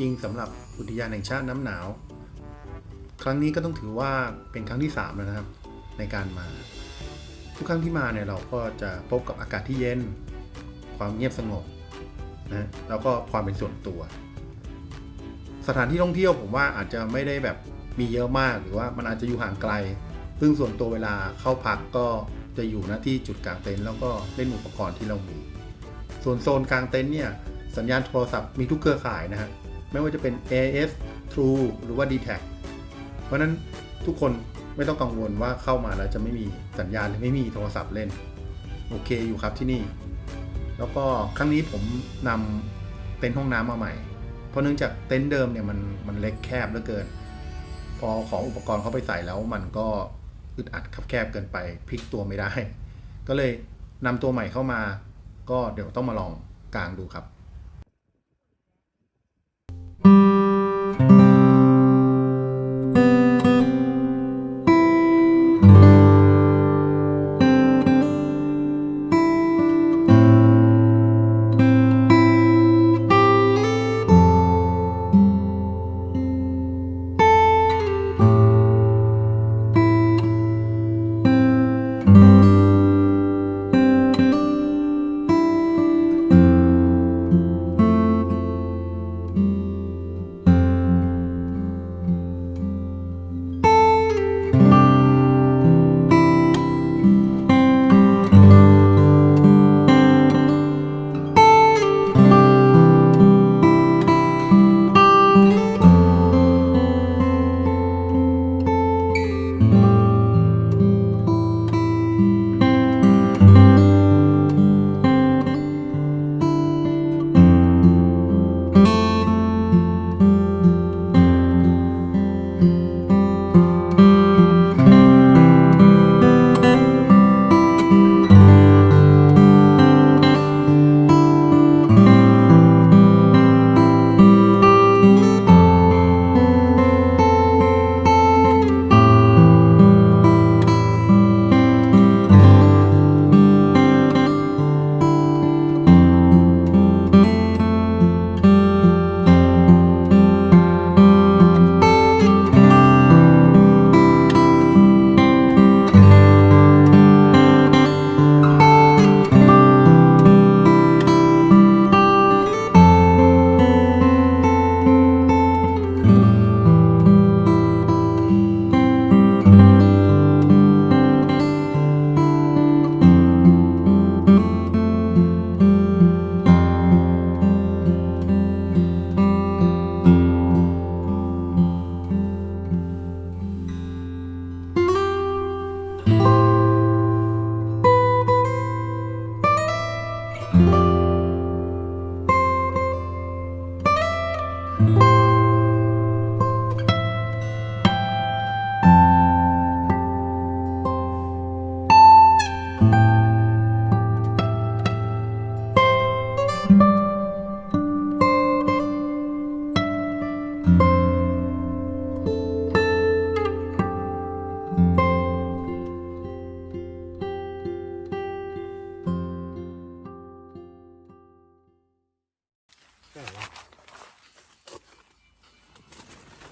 จริง ๆสำหรับอุทยานแห่งชาติน้ำหนาว ครั้งนี้ก็ต้องถือว่าเป็นครั้งที่3แล้วนะครับ ในการมา ทุกครั้งที่มาเนี่ยเราก็จะพบกับอากาศที่เย็น ความเงียบสงบนะแล้วก็ความเป็นส่วนตัว สถานที่ท่องเที่ยวผมว่าอาจจะไม่ได้แบบมีเยอะมากหรือว่ามันอาจจะอยู่ห่างไกล ซึ่งส่วนตัวเวลาเข้าพักก็จะอยู่หน้าที่จุดกลางเต็นท์แล้วก็เล่นอุปกรณ์ที่เรามี ส่วนโซนกลางเต็นท์เนี่ยสัญญาณโทรศัพท์มีทุกเครือข่ายนะฮะ ไม่ว่าจะเป็น AS True หรือว่า d t แทเพราะนั้นทุกคนไม่ต้องกังวลว่าเข้ามาแล้วจะไม่มีสัญญาณหรือไม่มีโทรศัพท์เล่น โอเคอยู่ครับที่นี่ แล้วก็ครั้งนี้ผมนำเต็นท์ห้องน้ำมาใหม่ เพราะเนื่องจากเต็นท์เดิมเนี่ยมันมันเล็กแคบเหลือเกิน พอของอุปกรณ์เข้าไปใส่แล้วมันก็อึดอัดคับแคบเกินไปพลิกตัวไม่ได้ ก็เลยนำตัวใหม่เข้ามา ก็เดี๋ยวต้องมาลองกางดูครับ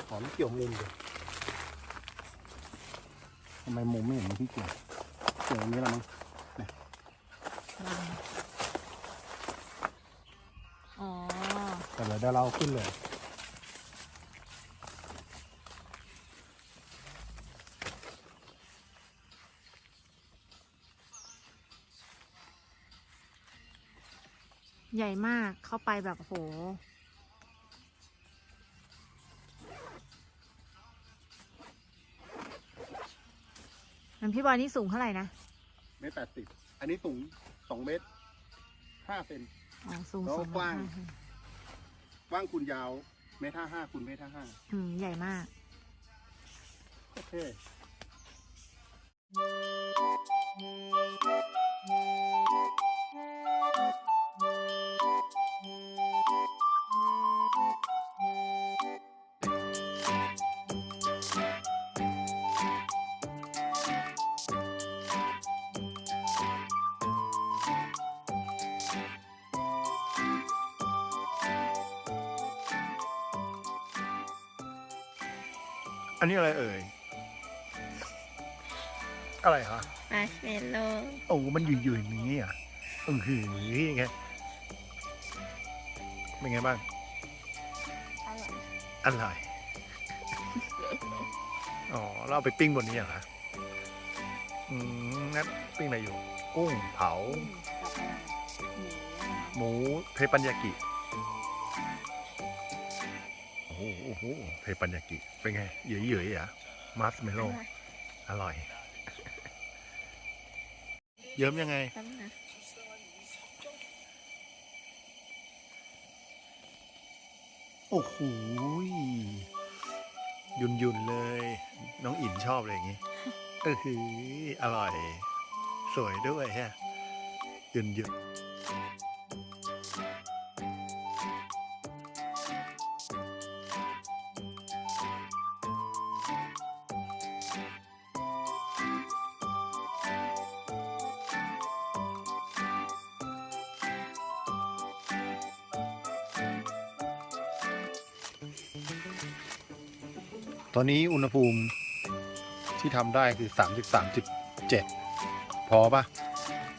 หอมเกี่ยวมุมเลยทำไมมุมไม่เห็นมันที่เกี่ยวเกี่ยวอย่างนี้ละมั้งอ๋อแต่เดี๋ยวเดี๋ยวเราขึ้นเลยใหญ่มากเข้าไปแบบโห มันพี่บอยนี่สูงเท่าไหร่นะเมตรแปดสิบอันนี้สูงสองเมตรห้าเซน อ๋อสูงแล้วสูงกว้างมากกว้างคูณยาวเมตรห้าห้าคูณเมตรห้าห้าอืมใหญ่มาก โอเค นนี้อะไรเอ่ย อะไรคะมาร์ชเมลโล่โอ้มันอยู่อยู่อย่างนี้อะเออหือไงเป็นไงบ้าง อร่อยอร่อย อ๋อเราเอาไปปิ้งบนนี้เหรอคะอืมงั้นปิ้งอะไรอยู่ กุ้งเผาหมูเทปัญญากิ โอ้โหโอ้โหเทปัญญากิ เป็นไงเหยื่อยๆอะมัสเมโล อร่อย เยิ้มยังไงตั้งนะโอ้โหยยุนยุนๆเลย น้องอินชอบเลยอย่างงี้เออหืออร่อย สวยด้วยฮะยุนยุน ตอนนี้อุณหภูมิที่ทำได้คือ 33.7 พอปะ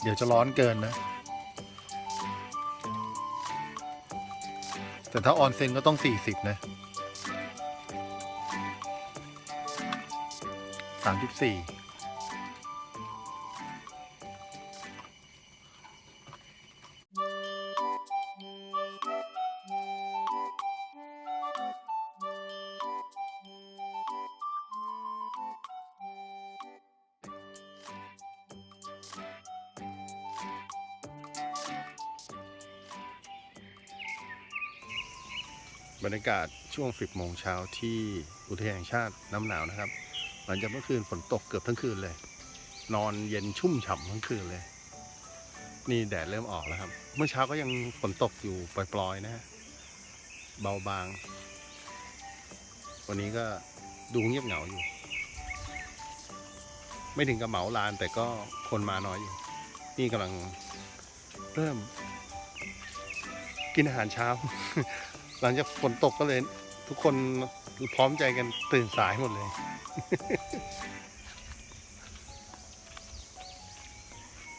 เดี๋ยวจะร้อนเกินนะ แต่ถ้าออนเซ็นก็ต้อง 40 นะ 34 บรรยากาศช่วง 10 โมงเช้าที่อุทยานแห่งชาติน้ำหนาวนะครับ หลังจากเมื่อคืนฝนตกเกือบทั้งคืนเลย นอนเย็นชุ่มฉ่ำทั้งคืนเลย นี่แดดเริ่มออกแล้วครับ เมื่อเช้าก็ยังฝนตกอยู่ปล่อยๆนะฮะเบาบาง วันนี้ก็ดูเงียบเหงาอยู่ ไม่ถึงกับเหมาลานแต่ก็คนมาน้อยอยู่ นี่กำลังเริ่ม กินอาหารเช้า หลังจากฝนตกก็เลย ทุกคนพร้อมใจกันตื่นสายหมดเลย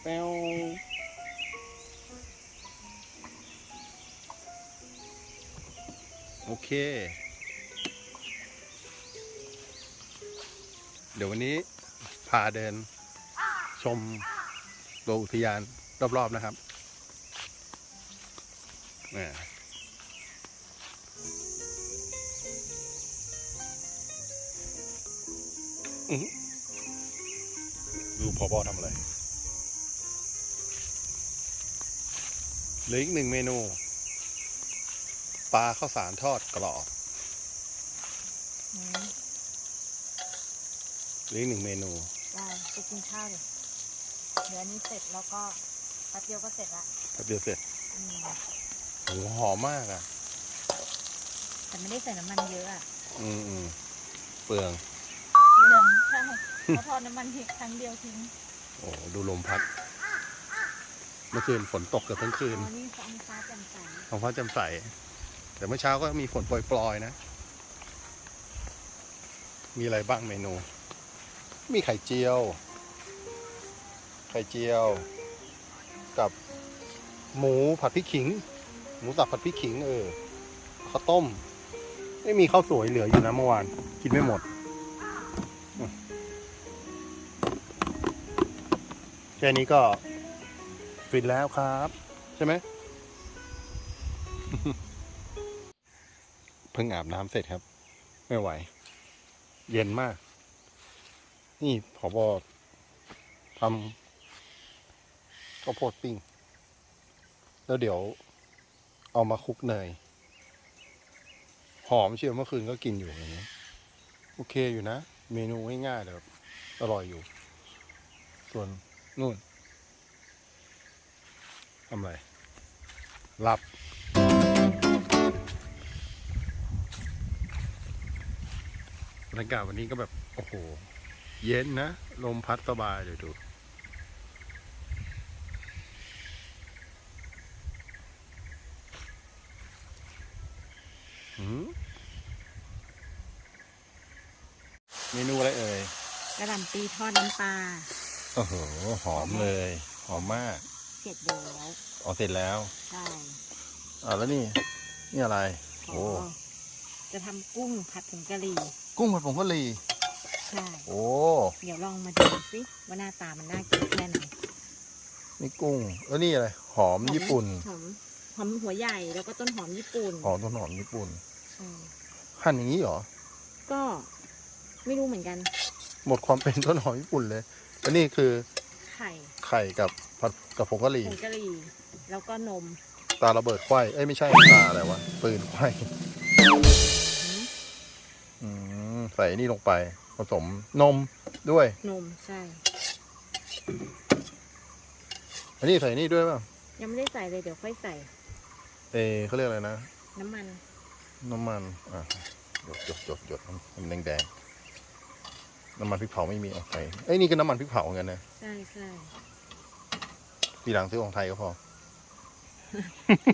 แปวโอเค เดี๋ยววันนี้พาเดินชมตัวอุทยานรอบ ๆ นะครับ ดูพอบอทำอะไรเหลืออีกหนึ่งเมนู ปลาข้าวสารทอดกรอบอืมเหลืออีกหนึ่งเมนูได้ไปกินข้าวเลยเดี๋ยวอันนี้เสร็จแล้วก็แป๊บเดียวก็เสร็จละแป๊บเดียวเสร็จอืมโหหอมมากอะ แต่ไม่ได้ใส่น้ำมันเยอะอะ อืมอืมเปลือง เรื่องใช่เพราะทอดน้ำมันทิ้งครั้งเดียวทิ้งโอ้ดูลมพัด เมื่อคืนฝนตกเกือบทั้งคืนอ๋อนี่ฟ้าฟ้าแจ่มใสท้องฟ้าแจ่มใส แต่เมื่อเช้าก็มีฝนโปรยๆนะ มีอะไรบ้างเมนู มีไข่เจียว ไข่เจียว กับหมูผัดพริกขิง หมูสับผัดพริกขิงเออข้าวต้ม ไม่มีข้าวสวยเหลืออยู่นะเมื่อวาน กินไม่หมด แค่นี้ก็ฟินแล้วครับ ใช่ไหมเพิ่งอาบน้ำเสร็จครับ ไม่ไหว เย็นมาก นี่ผอบอทำข้าวโพดปิ้ง แล้วเดี๋ยวเอามาคลุกเนย หอมเชียวเมื่อคืนก็กินอยู่อย่างนี้ โอเคอยู่นะ เมนูง่ายๆแต่อร่อยอยู่ ส่วน นู่นทำอะไรหลับ บรรยากาศวันนี้ก็แบบ โอ้โห เย็นนะ ลมพัดสบายเลยดูหืมเมนูอะไรเอ่ยกระหล่ำปีทอดน้ำปลา โอ้โหหอมเลย หอมมากเสร็จแล้วอ๋อเสร็จแล้วใช่อ่าแล้วนี่ นี่อะไรอ๋โอ้อจะทำกุ้งผัดผงกะหรี่กุ้งผัดผงกะหรี่ใช่โอ้เดี๋ยวลองมาดูสิว่าหน้าตามันน่ากินแค่ไหนนี่กุ้งแล้วนี่อะไรหอมญี่ปุ่นหอมหอมหัวใหญ่แล้วก็ต้นหอมญี่ปุ่นหอมต้นหอมญี่ปุ่นใช่หั่นอย่างนี้เหรอก็ไม่รู้เหมือนกัน หมดความเป็นต้นหอมญี่ปุ่นเลย แล้วนี่คือไข่ไข่กับผัดกับผงกะหรี่ ผงกะหรี่แล้วก็นมตาระเบิดไขว้เอ้ยไม่ใช่ตาอะไรวะปืนไขว้หืมอืมใส่นี่ลงไปผสมนมด้วย นมใช่ อันนี้ใส่นี่ด้วยป่ะยังไม่ได้ใส่เลยเดี๋ยวค่อยใส่ เอเขาเรียกอะไรนะน้ำมัน น้ำมันอะหยดหยดหยดหยดมันแดงแดงๆ น้ำมันพริกเผาไม่มีเอาใส่เอ้ยนี่ก็น้ำมันพริกเผาเหมือนกันนะใช่ใช่ปีหลังซื้อของไทยก็พอ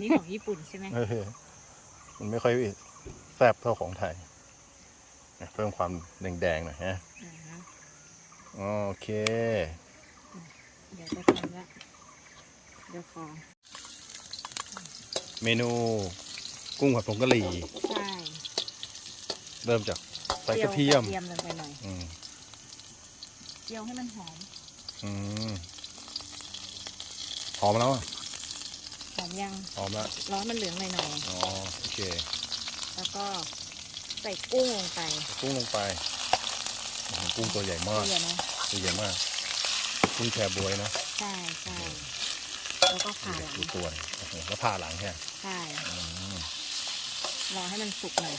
นี่ของญี่ปุ่นใช่ไหมเออมันไม่ค่อยแซ่บเท่าของไทย เพิ่มความแดงๆหน่อยฮะอ่าฮะโอเค เดี๋ยวจะทำละเดี๋ยวขอเมนูกุ้งผัดผงกะหรี่ ใช่ เริ่มจากใส่กระเทียมเทียมลงไปหน่อยอืม เจียวให้มันหอม อืมหอมแล้วอะหอมยังหอมแล้วร้อนมันเหลืองหน่อยอ๋อโอเคๆแล้วก็ใส่กุ้งลงไปกุ้งลงไปอื้อหือกุ้งตัวใหญ่มากเยอะนะตัวใหญ่มากกุ้งแชบวยนะใช่ใช่แล้วก็ผ่าหลังดูตัวหน่อยโอ้โหแล้วผ่าหลังแค่ใช่อืมรอให้มันสุกหน่อย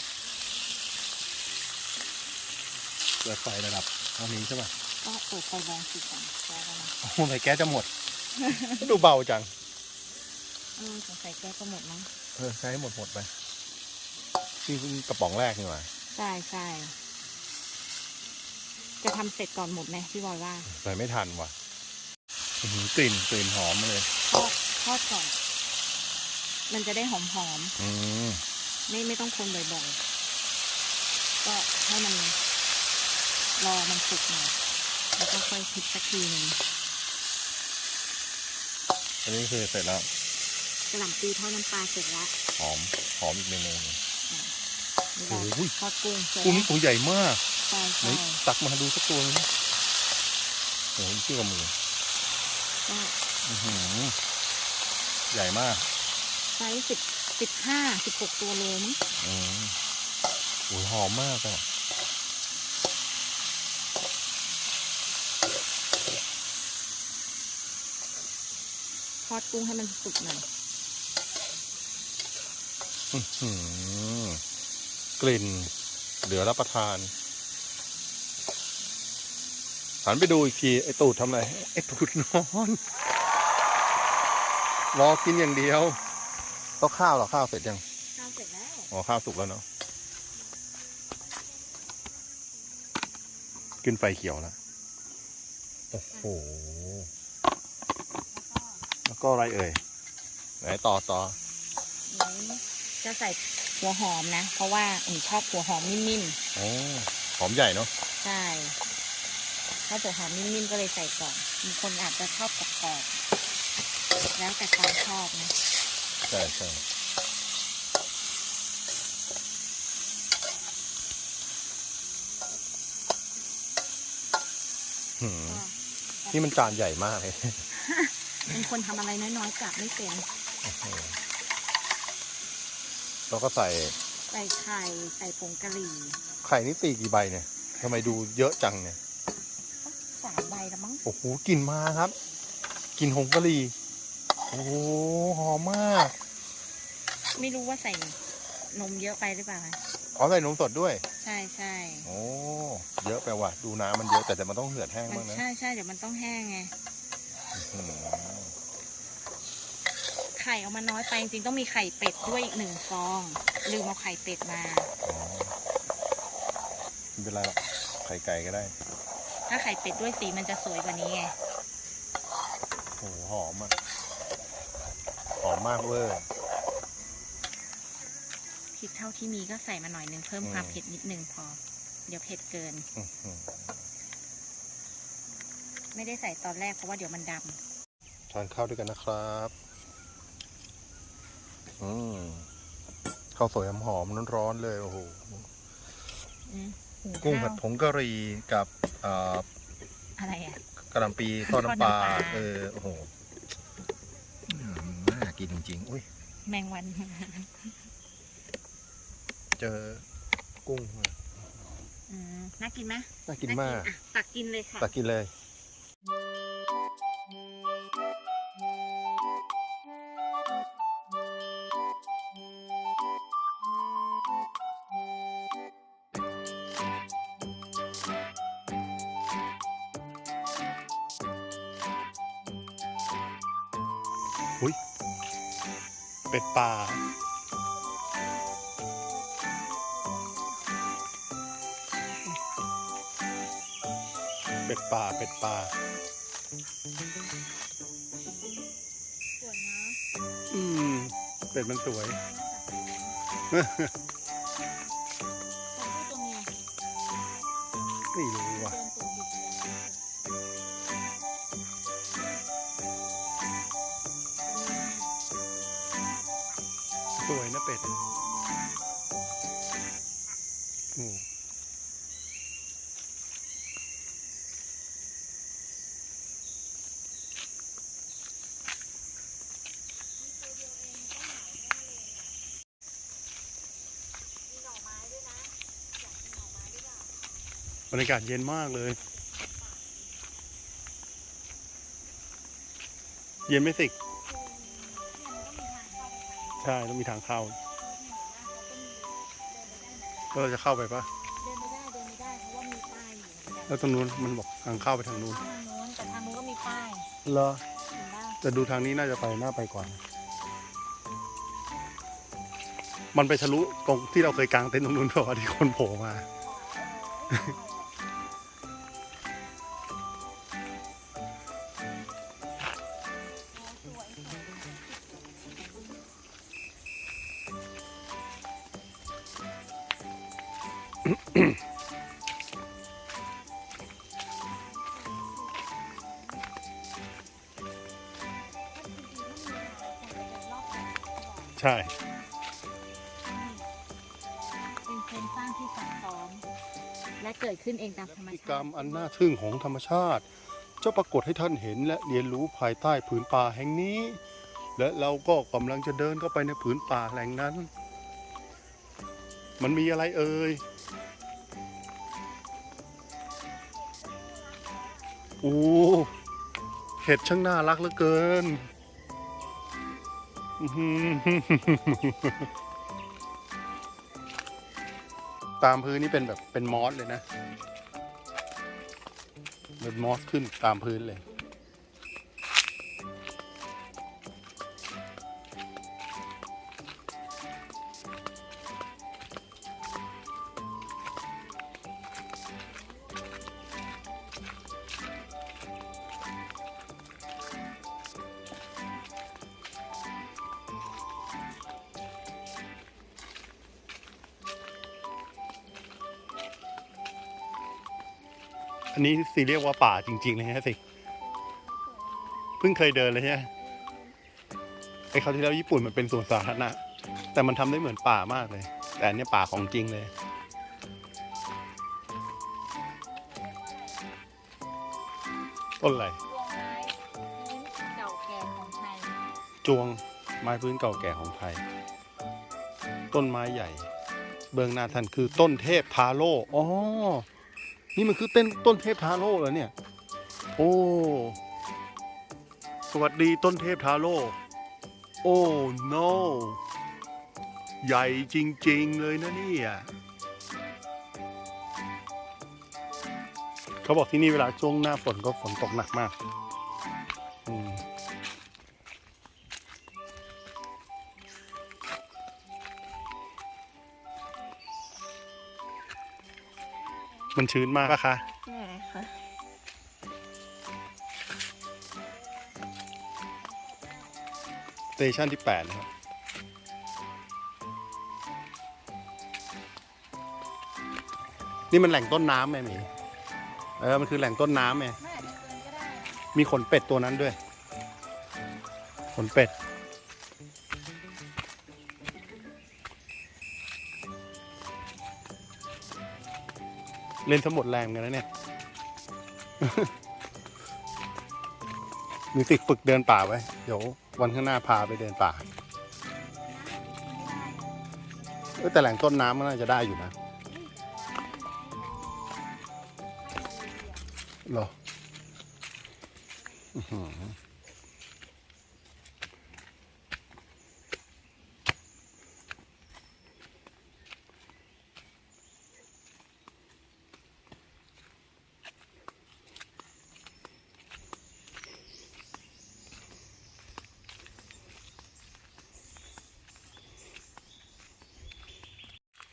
เปิดไฟระดับเท่านี้ใช่ป่ะ ก็เปิดไฟแรงสุดก่อนแล้วก็นะโอ้โหไฟแก๊สจะหมด ดูเบาจังอืมสงสัยแก้ก็หมดมั้งเออใช้ให้หมดหมดไปนี่เพิ่งกระป๋องแรกนี่หว่าใช่ใช่จะทำเสร็จก่อนหมดไหมพี่บอยว่าใส่ไม่ทันว่ะอื้อหือกลิ่นกลิ่นหอมมาเลย ทอดทอดก่อน มันจะได้หอมหอมอืมๆไม่ไม่ต้องคนบ่อยๆก็ให้มันรอมันสุกหน่อย แล้วก็ค่อยพลิกสักทีหนึ่งอันนี้คือเสร็จแล้วกระหล่ำปีทอดน้ำปลาเสร็จแล้วหอมหอมอีกเมนูหนึ่งนี่เราโอ้ยทอดกุ้งเสร็จกุ้งแล้นี่วตัวใหญ่มากใช่ไหนใช่ตักมาดูสักตัวนึงโอ้โหเชื่อมือก็อื้อหือใหญ่มากไซส์สิบสิบห้าสิบหกตัวโลมั้งอืมโอ้ยหอมมากอะ ทอดกุ้งให้มันสุกหน่อยอื้อหือกลิ่น เหลือรับประทานหันไปดูอีกที ไอ้ตูดทำอะไร ไอ้ตูดนอน รอกินอย่างเดียวต้องข้าวเหรอข้าวเสร็จยัง ข้าวเสร็จแล้ว อ๋อ ข้าวสุกแล้วเนาะขึ้นไฟเขียวแล้ว โอ้โหแล้ว ก็อะไรเอ่ย ไหนต่อต่อนี่จะใส่หัวหอมนะ เพราะว่าอุ่นชอบหัวหอมนิ่มโอ้หอมใหญ่เนาะๆใช่ชอบหัวหอมนิ่มๆก็เลยใส่ก่อนมีคนอาจจะชอบกรอบๆแล้วแต่ความชอบนะ ใช่ใช่หืมก็นี่มันจานใหญ่มากเลย เป็นคนทำอะไรน้อยๆกลับไม่เป็นแล้วก็ใส่ใส่ไข่ใส่ผงกะหรี่ไข่นี่ตีกี่ใบเนี่ยทำไมดูเยอะจังเนี่ยสามใบละมั้งโอ้โหกลิ่นมาครับกลิ่นหงกะหรี่โอ้โหหอมมาก ไม่รู้ว่าใส่นมเยอะไปหรือเปล่าคะอ๋อใส่นมสดด้วย ใช่ใช่โอ้เยอะไปว่ะ ดูน้ำมันเยอะแต่แต่มันต้องเหือดแห้งมันบ้างนะใช่ใช่เดี๋ยวมันต้องแห้งไงอืม ไข่เอามาน้อยไปจริงๆต้องมีไข่เป็ดด้วยอีกหนึ่งฟอง ลืมเอาไข่เป็ดมาอ๋อไม่เป็นไรหรอกไข่ไก่ก็ได้ ถ้าไข่เป็ดด้วยสีมันจะสวยกว่านี้ไงโอ้โหหอมอะ หอมมากเวอร์พริกเท่าที่มีก็ใส่มาหน่อยหนึงเพิ่มอืมความเผ็ดนิดนึงพอ เดี๋ยวเผ็ดเกิน อื้อหือ ไม่ได้ใส่ตอนแรกเพราะว่าเดี๋ยวมันดทานข้าวด้วยกันนะครับ อืมข้าวสวยหอมๆร้อนๆเลยโอ้โหำอืมหุกุ้งข้าวผัดผงกะหรี่กับเอ่ออะไรอะกระหล่ำปีทอดน้ำปลาทอดน้ำปลาเออโอ้โหอืมน่ากินจริงๆอุ้ยแมงวัน เจอกุ้งอืมน่ากินไหมน่ากินมากอะตักกินเลยค่ะ ตักกินเลยอุ้ย เป็ดป่า เป็ดป่า เป็ดป่า สวยนะอืม เป็ดมันสวยตัวเมียไม่รู้ว่ะตูดบิดเลย เปล่าบรรยากาศเย็นมากเลย เย็นไหม่สิ ช่ต้องมีทางเข้าเนี่ยเห็นว่าเขาก็มีเดินไปได้ไหมแล้วเราจะเข้าไปปะเดินไม่ได้เดินไม่ได้เพราะว่ามีป้ายอยู่เหมือนกันแล้วตรงนู้นมันบอกทางเข้าไปทางนู้นทางโน้นแต่ทางโน้นก็มีป้ายเหรอเห็นป่ะแต่ดูทางนี้น่าจะไปน่าไปกว่ามันไปทะลุตรงที่เราเคยกางเต็นท์ตรงนู้นเปล่าวะที่คนโผล่มา ใช่ เป็นโครงสร้างที่ซับซ้อนและเกิดขึ้นเองตามธรรมพฤติกรชารมติอันน่าทึ่งของธรรมชาติ จะปรากฏให้ท่านเห็นและเรียนรู้ภายใต้ผืนป่าแห่งนี้ และเราก็กำลังจะเดินเข้าไปในผืนป่าแหล่งนั้น มันมีอะไรเอ่ย โอ้เห็ดช่างน่ารักเหลือเกินตามพื้นนี่เป็นแบบเป็นมอสเลยนะเป็นมอสขึ้นตามพื้นเลย สิเรียกว่าป่าจริง ๆ เลยฮะสิ เพิ่งเคยเดินเลยใช่ไหมไอ้คราวที่แล้วญี่ปุ่นมันเป็นสวนสาธารณะ แต่มันทำได้เหมือนป่ามากเลย แต่อันเนี้ยป่าของจริงเลย ต้นอะไรดวงไม้พื้นเก่าแก่ของไทยจวงไม้พื้นเก่าแก่ของไทย ต้นไม้ใหญ่ เบิงนาทันคือต้นเทพทาโร่อ๋อ นี่มันคือเต้นต้นเทพทาโร่เหรอเนี่ย โอ้ สวัสดีต้นเทพทาโร่โอ้ no ใหญ่จริง ๆ เลยนะเนี่ยเขาบอกที่นี่เวลาช่วงหน้าฝนก็ฝนตกหนักมาก มันชื้นมากปะคะใช่ค่ะ สเตชันที่8นะครับ นี่มันแหล่งต้นน้ำไหมหมีเออ มันคือแหล่งต้นน้ำไงไม่อาจจะเกินก็ได้ มีขนเป็ดตัวนั้นด้วย ขนเป็ด เล่นสมุดแรงหมือนกันนะเนี่ยมีสิกฝึกเดินป่าไว้ เดี๋ยววันข้างหน้าพาไปเดินป่าแต่แหล่งต้นน้ำมันน่าจะได้อยู่นะหรอ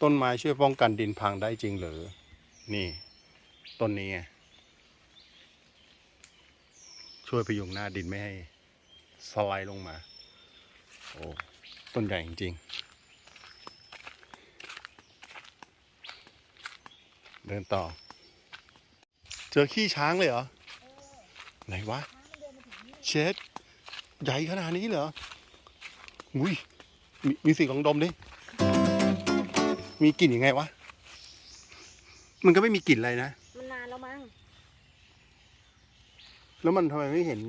ต้นไม้ช่วยป้องกันดินพังได้จริงหรือนี่ ต้นนี้ ช่วยพยุงหน้าดินไม่ให้สไลด์ลงมา โอ้ต้นใหญ่จริงๆ เดินต่อ เจอขี้ช้างเลยเหรอ ไหนวะ เช็ด ใหญ่ขนาดนี้เหรออุ้ย มีมีสิ่งของดมดิ มีกลิ่นยังไงวะ มันก็ไม่มีกลิ่นอะไรนะ มันนานแล้วมั้ง แล้วมันทำไมไม่เห็น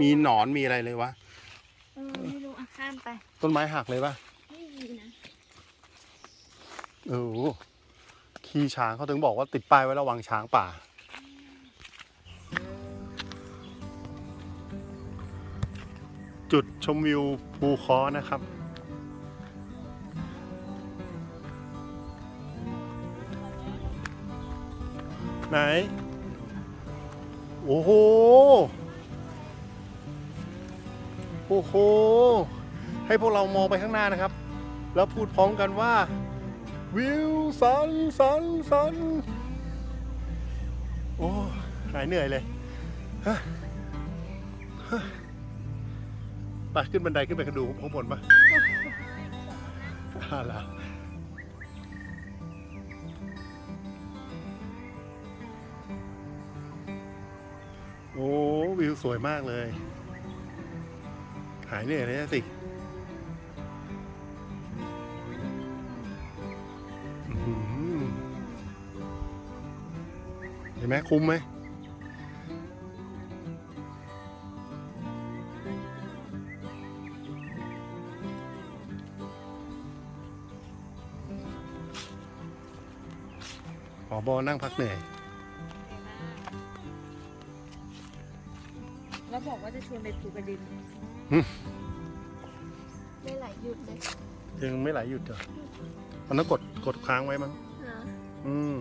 มีหนอนมีอะไรเลยวะ เออไม่รู้อะข้ามไป ต้นไม้หักเลยปะไม่มีนะ เออขี่ช้างเขาถึงบอกว่าติดป้ายไว้ระวังช้างป่า จุดชมวิวภูคอนะครับ ไหน โอ้โห โอ้โห ให้พวกเรามองไปข้างหน้านะครับ แล้วพูดพร้อมกันว่า วิวสันสันสันโอ้หายเหนื่อยเลยฮะฮะไปขึ้นบันไดขึ้นไปกระดูข้างบนปะอ่าล่ะ อ้วิวสวยมากเลย หายเหนื่อยเลยสิเห็นไหมคุ้มไหมขอบอนั่งพักเหนื่อย วบอกว่าจะชวนไปภูกระดึงหึไม่ไหลหยุดเลยยังไม่ไหลหยุดเหรอมันต้องกดกดค้างไว้มั้งเหรออืม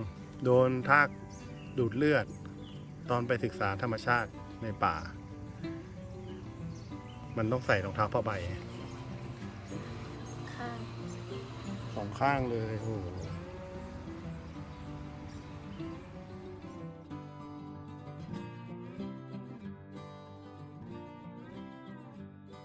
โดนทากดูดเลือด ตอนไปศึกษาธรรมชาติในป่า มันต้องใส่รองเท้าผ้าใบข้างสองข้างเลย โอ้โห